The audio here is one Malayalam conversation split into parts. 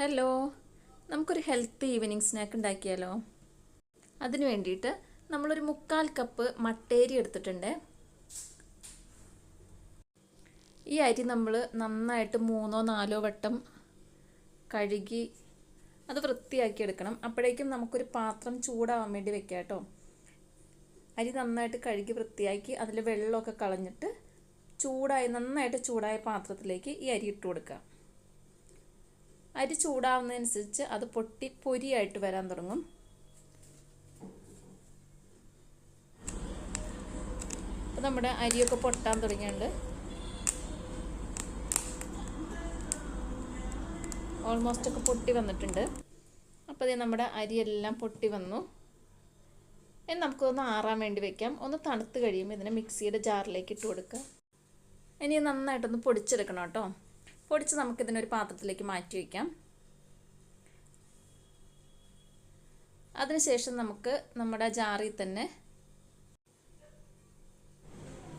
ഹലോ നമുക്കൊരു ഹെൽത്തി ഈവനിങ് സ്നാക്ക് ഉണ്ടാക്കിയാലോ? അതിന് വേണ്ടിയിട്ട് നമ്മളൊരു മുക്കാൽ കപ്പ് മട്ടേരി എടുത്തിട്ടുണ്ട്. ഈ അരി നമ്മൾ നന്നായിട്ട് മൂന്നോ നാലോ വട്ടം കഴുകി അത് വൃത്തിയാക്കി എടുക്കണം. അപ്പോഴേക്കും നമുക്കൊരു പാത്രം ചൂടാവാൻ വേണ്ടി വെക്കാം കേട്ടോ. അരി നന്നായിട്ട് കഴുകി വൃത്തിയാക്കി അതിൽ വെള്ളമൊക്കെ കളഞ്ഞിട്ട് ചൂടായി നന്നായിട്ട് ചൂടായ പാത്രത്തിലേക്ക് ഈ അരി ഇട്ട് കൊടുക്കുക അരി ചൂടാവുന്നതനുസരിച്ച് അത് പൊട്ടി പൊരിയായിട്ട് വരാൻ തുടങ്ങും. അപ്പോൾ നമ്മുടെ അരിയൊക്കെ പൊട്ടാൻ തുടങ്ങിയുണ്ട് ഓൾമോസ്റ്റ് ഒക്കെ പൊട്ടി വന്നിട്ടുണ്ട്. അപ്പോൾ ഇത് നമ്മുടെ അരിയെല്ലാം പൊട്ടി വന്നു. ഇനി നമുക്കൊന്ന് ആറാൻ വേണ്ടി വെക്കാം. ഒന്ന് തണുത്ത് കഴിയുമ്പോൾ ഇതിനെ മിക്സിയുടെ ജാറിലേക്ക് ഇട്ട് കൊടുക്കുക. ഇനി നന്നായിട്ടൊന്ന് പൊടിച്ചെടുക്കണം കേട്ടോ. പൊടിച്ച് നമുക്കിതിനൊരു പാത്രത്തിലേക്ക് മാറ്റി വയ്ക്കാം അതിനുശേഷം നമുക്ക് നമ്മുടെ ജാറിൽ തന്നെ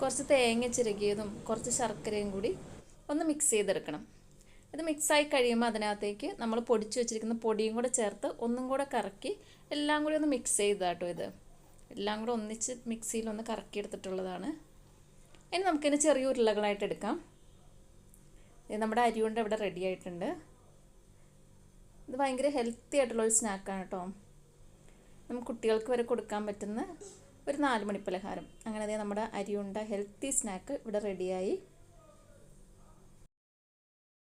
കുറച്ച് തേങ്ങ ചിരകിയതും കുറച്ച് ശർക്കരയും കൂടി ഒന്ന് മിക്സ് ചെയ്തെടുക്കണം. ഇത് മിക്സായി കഴിയുമ്പോൾ അതിനകത്തേക്ക് നമ്മൾ പൊടിച്ച് വെച്ചിരിക്കുന്ന പൊടിയും കൂടെ ചേർത്ത് ഒന്നും കൂടെ കറക്കി എല്ലാം കൂടി ഒന്ന് മിക്സ് ചെയ്താട്ടോ ഇത്. എല്ലാം കൂടെ ഒന്നിച്ച് മിക്സിയിൽ ഒന്ന് കറക്കി എടുത്തിട്ടുള്ളതാണ് ഇനി നമുക്കിതിന് ചെറിയ ഉരുളകളായിട്ട് എടുക്കാം. നമ്മുടെ അരി കൊണ്ട് ഇവിടെ റെഡി ആയിട്ടുണ്ട്. ഇത് ഭയങ്കര ഹെൽത്തി ആയിട്ടുള്ള ഒരു സ്നാക്കാണ് കേട്ടോ നമുക്ക് കുട്ടികൾക്ക് വരെ കൊടുക്കാൻ പറ്റുന്ന ഒരു നാല് മണി പലഹാരം. അങ്ങനെ നമ്മുടെ അരിയുണ്ട ഹെൽത്തി സ്നാക്ക് ഇവിടെ റെഡിയായി